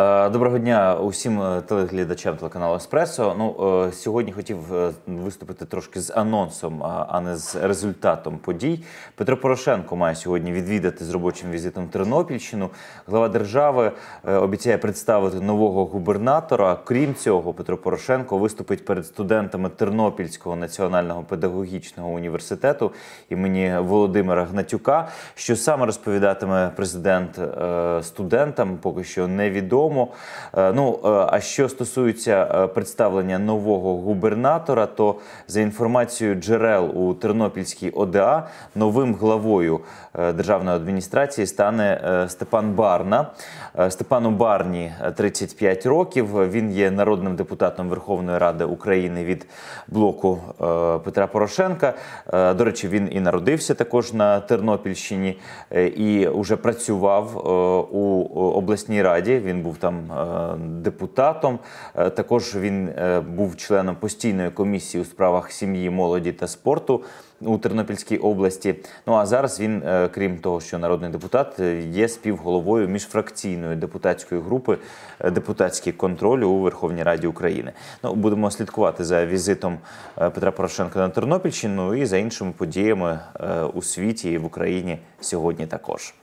Е, Доброго дня усім е, телеглядачам телеканалу Еспресо. Ну е, сьогодні хотів виступити трошки з анонсом, а не з результатом подій. Петро Порошенко має сьогодні відвідати з робочим візитом Тернопільщину. Глава держави обіцяє представити нового губернатора. Крім цього, Петро Порошенко виступить перед студентами Тернопільського національного педагогічного університету імені Володимира Гнатюка. Що саме розповідатиме президент студентам, поки що невідомо. Е, Ну е, а що стосується е, представлення нового губернатора, то за інформацією джерел у Тернопільській ОДА новим главою державної адміністрації стане Степан Барна. Степану Барні е, 35 років. Він є народним депутатом Верховної Ради України від блоку Петра Порошенка. До речі, він і народився також на Тернопільщині і вже працював у обласній раді. Він був там е, депутатом. Е, Також він е, був членом постійної комісії у справах сім'ї, молоді та спорту. У Тернопільській області. Ну а зараз він, крім того, що народний депутат, є співголовою міжфракційної депутатської групи депутатський контроль у Верховній Раді України. Ну будемо слідкувати за візитом Петра Порошенка на Тернопільщину і за іншими подіями у світі і в Україні сьогодні також.